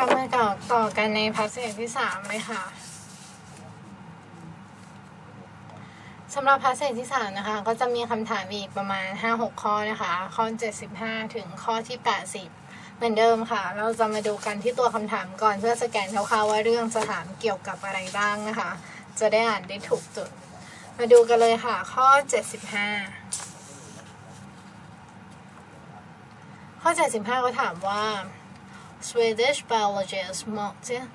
กลับมาต่อต่อกันในพาสเซจที่สามเลยค่ะสำหรับพาสเซจที่สามนะคะ ก็จะมีคำถามอีกประมาณ5-6ข้อนะคะ ข้อ75ถึงข้อที่80เหมือนเดิมค่ะ เราจะมาดูกันที่ตัวคำถามก่อนเพื่อสแกนคร่าวๆว่าเรื่องจะถามเกี่ยวกับอะไรบ้างนะคะ จะได้อ่านได้ถูกจุด มาดูกันเลยค่ะ ข้อ 75 ข้อ 75 ก็ถามว่า Swedish biologist Martin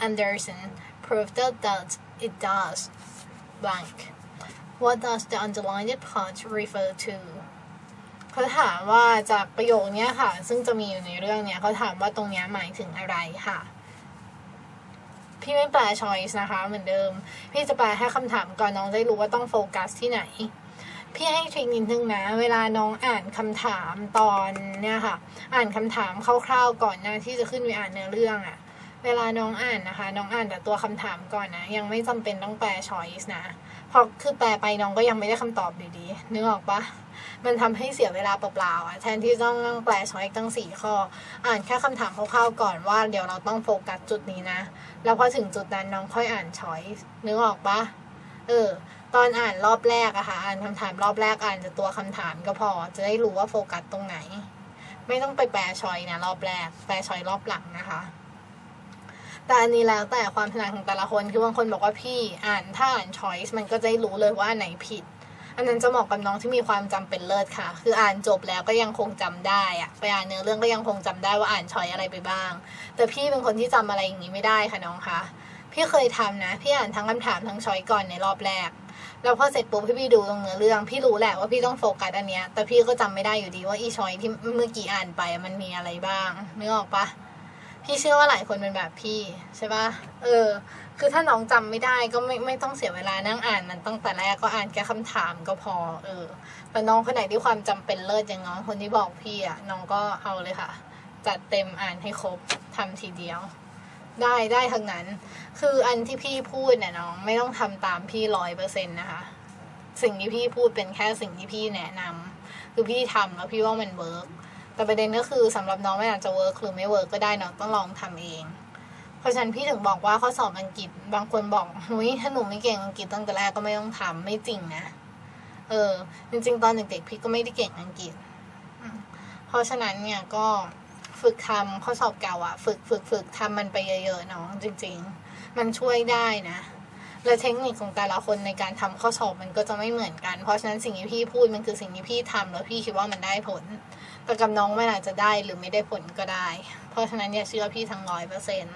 Anderson proved that it does blank. What does the underlined part refer to? เขาถามว่าจากประโยคนี้ค่ะ ซึ่งจะมีอยู่ในเรื่องเนี้ยเขาถามว่าตรงนี้หมายถึงอะไรค่ะ พี่ไม่แปล choice นะคะ เหมือนเดิม พี่จะแปลให้คำถามก่อนน้องได้รู้ว่าต้องโฟกัสที่ไหน พี่ให้ทริคนิดนึงนะ เวลาน้องอ่านคำถามตอนเนี่ยค่ะ อ่านคำถามคร่าวๆก่อนน้าที่จะขึ้นไปอ่านเนื้อเรื่องอะเวลาน้องอ่านนะคะ น้องอ่านแต่ตัวคำถามก่อนนะ ยังไม่จำเป็นต้องแปล choice นะเพราะคือแปลไปน้องก็ยังไม่ได้คำตอบอยู่ดีนึกออกปะมันทำให้เสียเวลาเปล่าๆอะแทนที่ต้องแปล choice ตั้งสี่ข้อ อ่านแค่คำถามคร่าวๆก่อนว่า เดี๋ยวเราต้องโฟกัสจุดนี้นะ แล้วพอถึงจุดนั้นน้องค่อยอ่าน choice นึกออกปะเออ ตอนอ่านรอบแรกอะค่ะ อ่านคำถามรอบแรกอ่านแต่ตัวคำถามก็พอ จะได้รู้ว่าโฟกัสตรงไหน ไม่ต้องไปแปลชอยนะรอบแรก แปลชอยรอบหลังนะคะแต่อันนี้แล้วแต่ความถนัดของแต่ละคน คือบางคนบอกว่าพี่อ่านถ้าอ่านชอยส์มันก็จะได้รู้เลยว่าไหนผิด อันนั้นจะเหมาะกับน้องที่มีความจำเป็นเลิศค่ะ คืออ่านจบแล้วก็ยังคงจำได้อะไปอ่านเนื้อเรื่องก็ยังคงจำได้ว่าอ่านชอยอะไรไปบ้าง แต่พี่เป็นคนที่จำอะไรอย่างนี้ไม่ได้ค่ะน้องคะ พี่เคยทำนะ พี่อ่านทั้งคำถามทั้งชอยก่อนในรอบแรก แล้วพอเสร็จปุ๊บพี่พี่ดูตรงเนื้อเรื่องพี่รู้แหละว่าพี่ต้องโฟกัสอันเนี้ยแต่พี่ก็จำไม่ได้อยู่ดีว่าอีชอยที่เมื่อกี้อ่านไปมันมีอะไรบ้างนึกออกปะพี่เชื่อว่าหลายคนเป็นแบบพี่ใช่ปะเออ คือถ้าน้องจำไม่ได้ก็ไม่ไม่ต้องเสียเวลานั่งอ่านมันตั้งแต่แรกก็อ่านแค่คำถามก็พอ เออแต่น้องคนไหนที่ความจำเป็นเลิศอย่างน้องคนที่บอกพี่อะน้องก็เอาเลยค่ะ จัดเต็มอ่านให้ครบทำทีเดียว ได้ได้ทั้งนั้น คืออันที่พี่พูดเนี่ยน้องไม่ต้องทำตามพี่ร้อยเปอร์เซ็นต์นะคะ สิ่งที่พี่พูดเป็นแค่สิ่งที่พี่แนะนำคือพี่ทำแล้วพี่ว่ามันเวิร์กแต่ประเด็นก็คือสำหรับน้องไม่อาจจะเวิร์กหรือไม่เวิร์กก็ได้น้องต้องลองทำเอง เพราะฉะนั้นพี่ถึงบอกว่าข้อสอบอังกฤษ บางคนบอกหุยถ้าหนูไม่เก่งอังกฤษตั้งแต่แรกก็ไม่ต้องทำไม่จริงนะเออ จริง ๆ ตอนเด็กๆพี่ก็ไม่ได้เก่งอังกฤษ เพราะฉะนั้นเนี่ยก็ ฝึกทำข้อสอบเก่าอะฝึกฝึกฝึกทำมันไปเยอะๆน้องจริง ๆ มันช่วยได้นะและเทคนิคของแต่ละคนในการทำข้อสอบมันก็จะไม่เหมือนกัน เพราะฉะนั้นสิ่งที่พี่พูดมันคือสิ่งที่พี่ทำแล้วพี่คิดว่ามันได้ผล แต่กับน้องมันอาจจะได้หรือไม่ได้ผลก็ได้ เพราะฉะนั้นอย่าเชื่อพี่ทั้งร้อยเปอร์เซ็น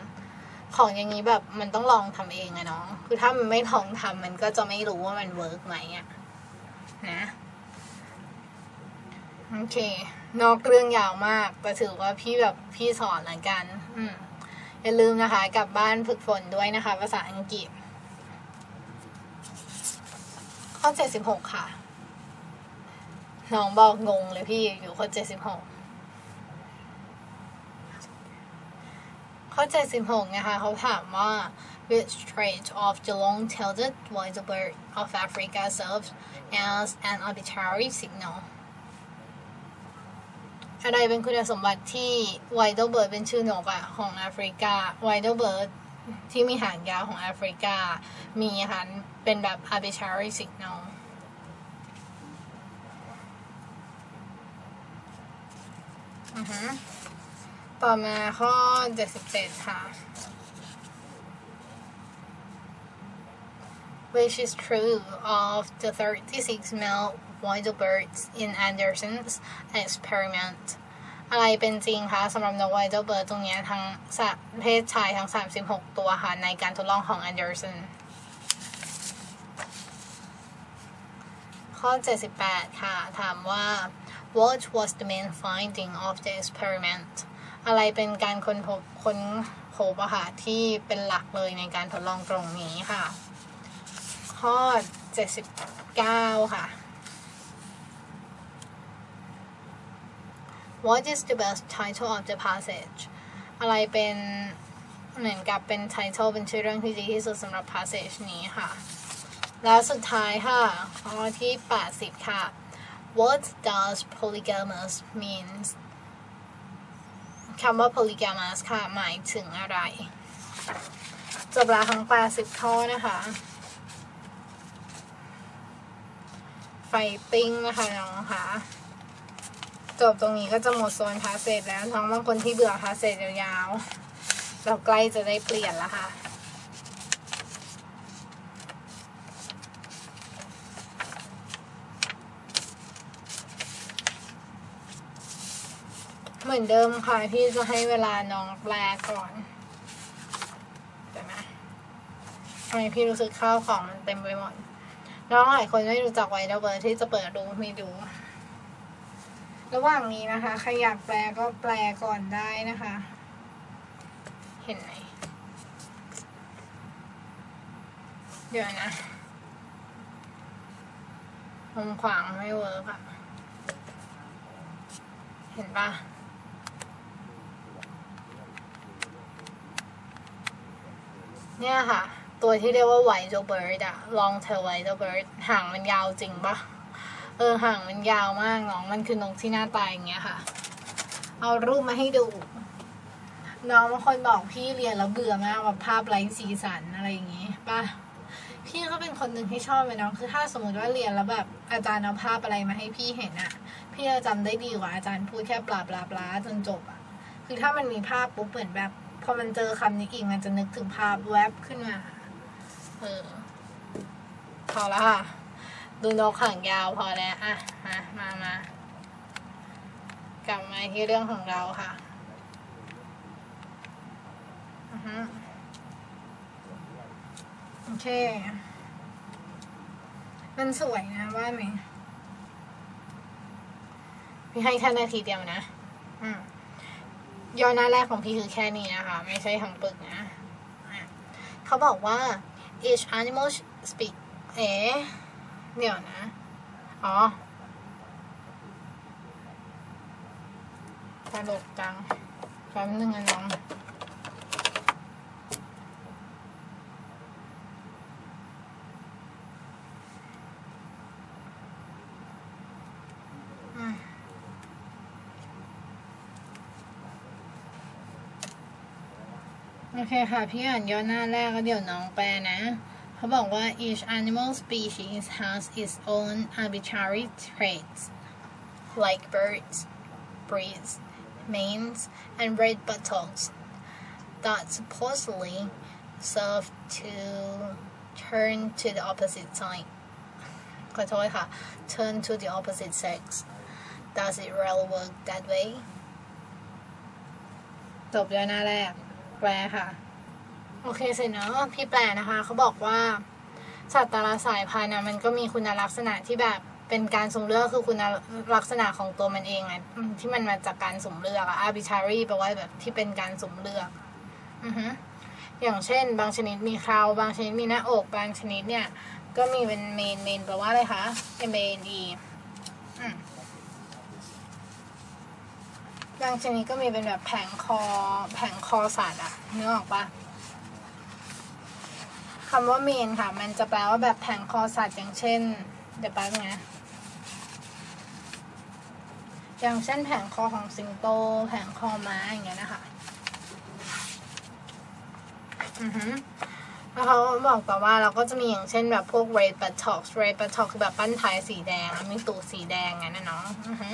ของอย่างนี้แบบมันต้องลองทำเองอะเนาะคือถ้ามันไม่ลองทำมันก็จะไม่รู้ว่ามันเวิร์กไหมอะนะ โอเค นอกเรื่องยาวมาก แต่ถือว่าพี่แบบพี่สอนละกัน อืมอย่าลืมนะคะ กลับบ้านฝึกฝนด้วยนะคะ ภาษาอังกฤษ ข้อ 76 ค่ะ น้องบอกงงเลยพี่อยู่ข้อ 76 ข้อ 76 นะคะ เขาถามว่า which trait of the long-tailed white bird of Africa serves as an arbitrary signal อะไรเป็นคุณสมบัติที่ไวท์เบิร์ดเป็นชื่อนกอะของแอฟริกาไวท์เบิร์ดที่มีหางยาวของแอฟริกา มีค่ะเป็นแบบ arbitrary signal อือฮึต่อมาข้อ 77 ค่ะ which is true of the 36 male white birds in Anderson's experiment อะไรเป็นจริงคะสำหรับนกไวท์เบิร์ดตรงนี้ทั้งสะเพศชายทั้ง 36 ตัวค่ะ ในการทดลองของ Anderson ข้อ 78 ค่ะ ถามว่า what was the main finding of the experiment อะไรเป็นการค้นพบค้นพบอะค่ะ ที่เป็นหลักเลยในการทดลองตรงนี้ค่ะ ข้อ 79 ค่ะ What is the best title of the passage อะไรเป็นเหมือนกับเป็น title เป็นชื่อเรื่องที่ดีที่สุดสำหรับ passage นี้ค่ะ แล้วสุดท้ายค่ะข้อที่ 80 ค่ะ What does polygamous means คำว่า polygamous ค่ะ หมายถึงอะไร จบแล้วทั้ง 80 ข้อนะคะ ไฟติ้งนะคะน้องค่ะ จบตรงนี้ก็จะหมดโซนพาเศษแล้วน้องบางคนที่เบื่อพาเศษยาวๆ เราใกล้จะได้เปลี่ยนแล้วค่ะเหมือนเดิมค่ะ พี่จะให้เวลาน้องแปลก่อนเดี๋ยวนะทำไมพี่รู้สึกข้าวของมันเต็มไปหมด น้องหลายคนไม่รู้จักไวเดอร์เบิร์ที่จะเปิดดูไม่ดู ระหว่างนี้นะคะ ใครอยากแปลก็แปลก่อนได้นะคะ เห็นไหมเดี๋ยวนะมุมขวางไม่เวิร์กอะเห็นปะเนี่ยค่ะ ตัวที่เรียกว่าไวโ e เบิร์ดอะลองเทลไวโ e เบิร์ดหางมันยาวจริงปะ เออห่างมันยาวมากน้องมันคือนกที่หน้าตายอย่างเงี้ยค่ะ เอารูปมาให้ดู น้องบางคนบอกพี่เรียนแล้วเบื่อมากแบบภาพไร้สีสันอะไรอย่างงี้ป่ะพี่ก็เป็นคนหนึ่งที่ชอบเลยน้องคือถ้าสมมติว่าเรียนแล้วแบบอาจารย์เอาภาพอะไรมาให้พี่เห็นอะพี่จะจำได้ดีกว่าอาจารย์พูดแค่ปลาปลาปลาจนจบอะคือถ้ามันมีภาพปุ๊บเหมือนแบบพอมันเจอคำนี้อีกมันจะนึกถึงภาพแวบขึ้นมา เออพอแล้วค่ะ ดูนกหางยาวพอแล้วอะมามา มากลับมาที่เรื่องของเราค่ะอือฮึโอเค มันสวยนะว่าไหมพี่ให้แค่นาทีเดียวนะ อืมย่อหน้าแรกของพี่คือแค่นี้นะคะ ไม่ใช่ทั้งปึกนะะเขาบอกว่า each animal speak เอ๊ะ เดี๋ยวนะ อ๋อตลกจังแป๊บนึงนะน้องอืมโอเคค่ะ พี่อ่านย่อหน้าแรกก็เดี๋ยวน้องแปลนะ เขาบอกว่า each animal species has its own arbitrary traits like birds, breeds, manes, and red buttocks that supposedly serve to turn to the opposite side ขอโทษค่ะ turn to the opposite sex does it really work that way จบย่อหน้าแรก แปลค่ะ โอเคเสร็จเนอะพี่แปลนะคะ เขาบอกว่าสัตว์แต่ละสายพันธุ์อะมันก็มีคุณลักษณะที่แบบเป็นการสุ่มเลือกคือคุณลักษณะของตัวมันเองอะอืมที่มันมาจากการสุ่มเลือกอะ arbitrary แปลว่าแบบที่เป็นการสุ่มเลือกอือฮึอย่างเช่น บางชนิดมีเคราบางชนิดมีหน้าอก บางชนิดเนี่ย ก็มีเป็นเมนเมนแปลว่าอะไรคะ M A N E บางชนิดก็มีเป็นแบบแผงคอแผงคอสัตว์อะนึกออกปะ คำว่าเมนค่ะ มันจะแปลว่าแบบแผงคอสัตว์อย่างเช่น เดี๋ยวแป๊บนึงนะอย่างเช่นแผงคอของสิงโต แผงคอม้าอย่างเงี้ยนะคะอือฮึแล้วเขาบอกต่อว่าเราก็จะมีอย่างเช่นแบบพวก red buttocks red buttock คือแบบปั้นท้ายสีแดง มีตูดสีแดงไงนะเนาะอือฮึ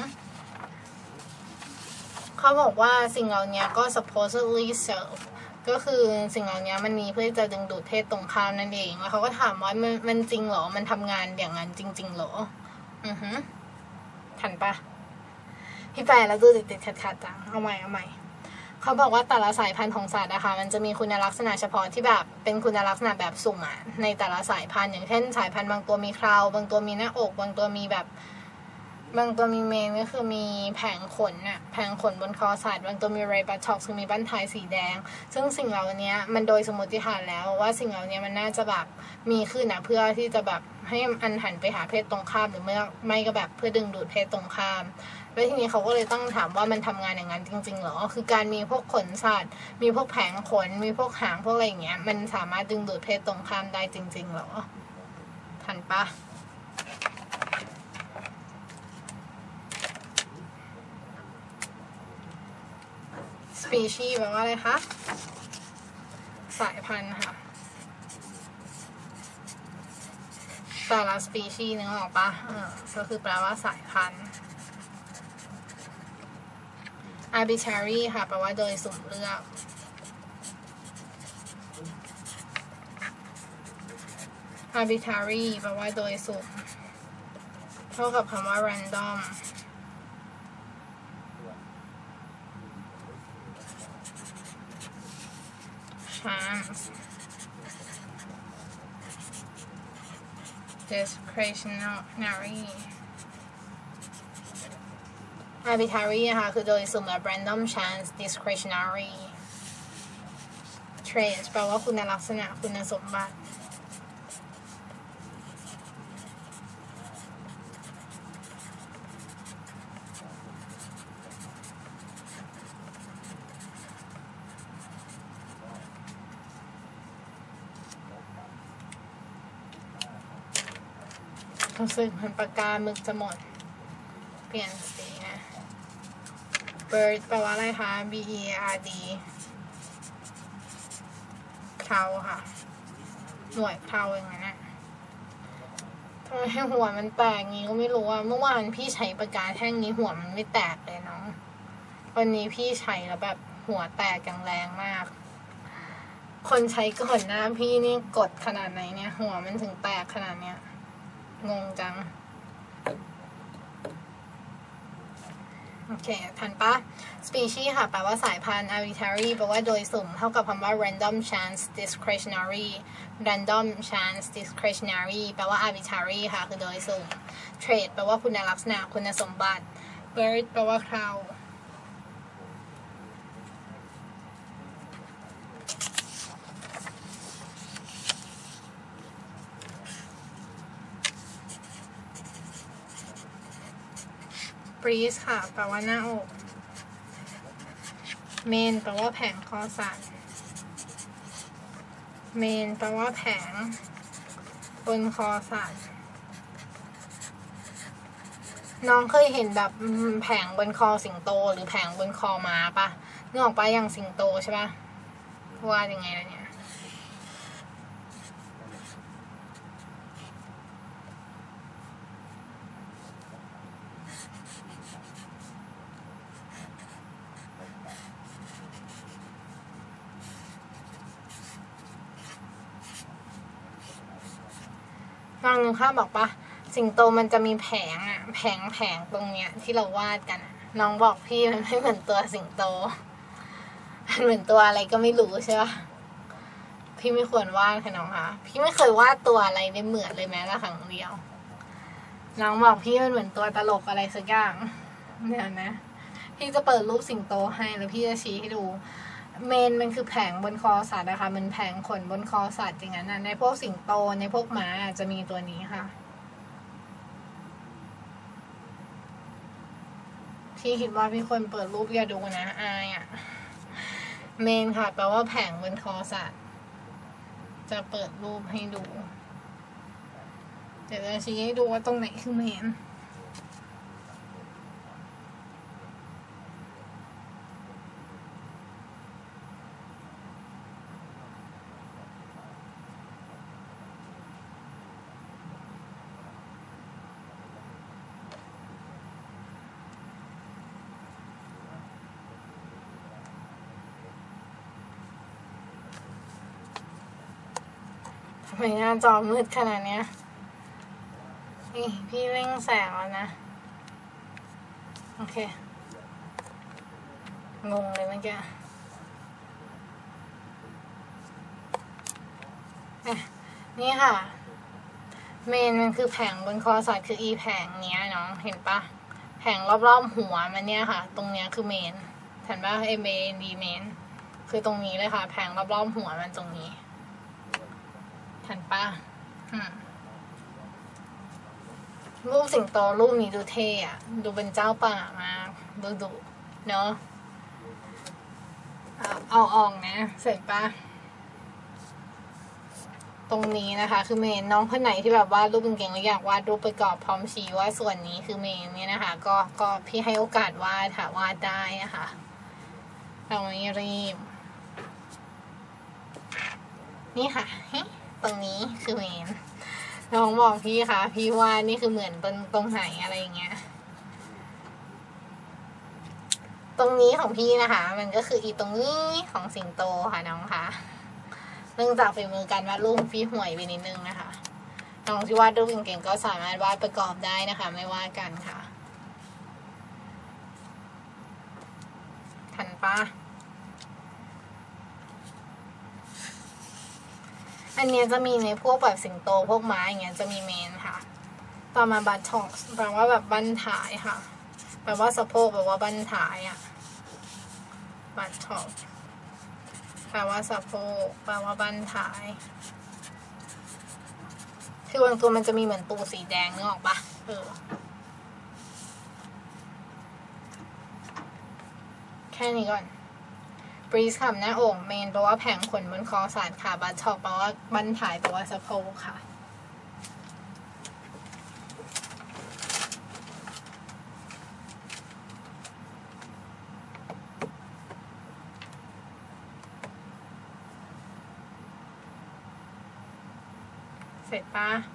เขาบอกว่าสิ่งเหล่านี้ก็ supposedly serve ก็คือสิ่งเหล่านี้มันมีเพื่อจะดึงดูดเพศตรงข้ามนั่นเองแล้วเขาก็ถามว่ามันมันจริงเหรอ มันทำงานอย่างนั้นจริง ๆ เหรอ อือฮึทันปะพี่แปลแล้วดูติดติดขัดขัดๆจังเอาใหม่เอาใหม่เขาบอกว่าแต่ละสายพันธุ์ของสัตว์นะคะมันจะมีคุณลักษณะเฉพาะที่แบบเป็นคุณลักษณะแบบสุ่มอะในแต่ละสายพันธุ์อย่างเช่น สายพันธุ์บางตัวมีเคราบางตัวมีหน้าอก บางตัวมีแบบ บางตัวมีเมนก็คือมีแผงขนน่ะแผงขนบนคอสัตว์บางตัวมีเรบัตท็อกคือมีบั้นท้ายสีแดง ซึ่งสิ่งเหล่านี้มันโดยสมมติฐานแล้วว่าสิ่งเหล่านี้มันน่าจะแบบมีขึ้นนะเพื่อที่จะแบบให้อันหันไปหาเพศตรงข้ามหรือไม่ไม่ก็แบบเพื่อดึงดูดเพศตรงข้ามแล้วทีนี้เขาก็เลยต้องถามว่ามันทำงานอย่างนั้นจริงๆหรอ คือการมีพวกขนสัตว์ มีพวกแผงขน มีพวกหางพวกอะไรอย่างเงี้ย มันสามารถดึงดูดเพศตรงข้ามได้จริงๆหรอ ทันปะ species แปลว่าอะไรคะ สายพันธุ์ค่ะ แต่ละ species นึกออกปะเออก็คือแปลว่าสายพันธุ์ arbitrary ค่ะ แปลว่าโดยสุ่มเลือก arbitrary แปลว่าโดยสุ่ม เท่ากับคำว่า random chance discretionary arbitrary นะคะคือโดยสุ่มแบบ random chance discretionary traits แปลว่าคุณลักษณะคุณสมบัติ รู้สึกมือนปากกาหมึกจะหมด เปลี่ยนสีนะ bird แปลว่าอะไรคะ b e r d เพลาค่ะ หน่วยเพลาอย่างนั้นนะทำไมให้หัวมันแตกงี้ก็ไม่รู้อะเมื่อวานพี่ใช้ปากกาแท่งนี้หัวมันไม่แตกเลยเนาะวันนี้พี่ใช้แล้วแบบหัวแตกอย่างแรงมาก คนใช้ก่อนหน้าพี่นี่กดขนาดไหนเนี่ย หัวมันถึงแตกขนาดเนี้ย งงจัง โอเค ทันปะ species ค่ะ แปลว่าสายพันธุ์ arbitrary แปลว่าโดยสุ่ม เท่ากับคำว่า random chance discretionary random chance discretionary แปลว่า arbitrary ค่ะ คือโดยสุ่ม trait แปลว่าคุณลักษณะ คุณสมบัติ bird แปลว่าครา breeze ค่ะ แปลว่าหน้าอก main แปลว่าแผงคอสัตว์ main แปลว่าแผง บนคอสัตว์ น้องเคยเห็นแบบแผงบนคอสิงโต หรือแผงบนคอม้าปะนึกออกปะอย่างสิงโตใช่ปะว่ายังไงล่ะเนี่ย ลองนึกภาพบอกปะสิงโตมันจะมีแผงอะแผงแผงตรงเนี้ย ที่เราวาดกันน้องบอกพี่มันไม่เหมือนตัวสิงโต มันเหมือนตัวอะไรก็ไม่รู้ใช่ปะพี่ไม่ควรวาดค่ะน้องคะพี่ไม่เคยวาดตัวอะไรได้เหมือนเลยแม้แต่ครั้งเดียว น้องบอกพี่มันเหมือนตัวตลกอะไรสักอย่างเดี๋ยวนะ พี่จะเปิดรูปสิงโตให้แล้วพี่จะชี้ให้ดู เมนมันคือแผงบนคอสัตว์นะคะมันแผงขนบนคอสัตว์อย่างนั้นนะในพวกสิงโตในพวกม้าจะมีตัวนี้ค่ะพี่คิดว่าพี่ควรเปิดรูปอย่าดูนะอายอะ่ะเมนค่ะแปลว่าแผงบนคอสัตว์ จะเปิดรูปให้ดู เดี๋ยวจะชี้ให้ดูว่าตรงไหนคือเมน ไมหน้าจอมืดขนาดเนี้ย นี่พี่เร่งแสงแล้วนะ โอเค งงเลยเมื่อกี้นี่ค่ะ เมนมันคือแผงบนคอสัตว์คืออีแผงเนี้ยเนาะเห็นปะแผงรอบๆหัวมันเนี่ยค่ะ ตรงเนี้ยคือเมนเห็นปะ M A N D เมนคือตรงนี้เลยค่ะ แผงรอบๆหัวมันตรงนี้ เห็นปะอืมรูปสิงโตรูปนี้ดูเท่อะดูเป็นเจ้าป่ามากดูดุเนาะเอาเอาออกนะ เสร็จปะตรงนี้นะคะ คือเมนน้องคนไหนที่แบบวาดรูปเก่งๆแล้วอยากวาดรูปประกอบพร้อมชี้ว่าส่วนนี้คือเมนเนี่ยนะคะ ก็ก็พี่ให้โอกาสวาดค่ะวาดได้นะคะเราไม่รีบ นี่ค่ะเฮ้ ตรงนี้คือเมนน้องบอกพี่ค่ะพี่ว่านี่คือเหมือนตรงตรงไหนอะไรอย่างเงี้ย ตรงนี้ของพี่นะคะ มันก็คืออีตรงนี้ของสิงโตค่ะน้องคะเนื่องจากฝีมือการวาดรูปพี่ห่วยไปนิดนึงนะคะ น้องที่วาดรูปเก่งๆก็สามารถวาดประกอบได้นะคะ ไม่ว่ากันค่ะ ทันปะ อันเนี้ยจะมีในพวกแบบสิงโตพวกม้าอย่างเงี้ยจะมีเมนค่ะ ต่อมาบัตท็อกแปลว่าแบบบั้นท้ายค่ะ แปลว่าสะโพกแปลว่าบั้นท้ายอะบัตท็อกแปลว่าสะโพกแปลว่าบั้นท้าย คือบางตัวมันจะมีเหมือนปูสีแดงนึกออกปะเออแค่นี้ก่อน บรีสคำหน้าอกเมนแปลว่าแผงขนบนคอสัตว์ค่ะบัตท็อกแปลว่าบั้นท้ายแปลว่าสะโพกค่ะเสร็จปะ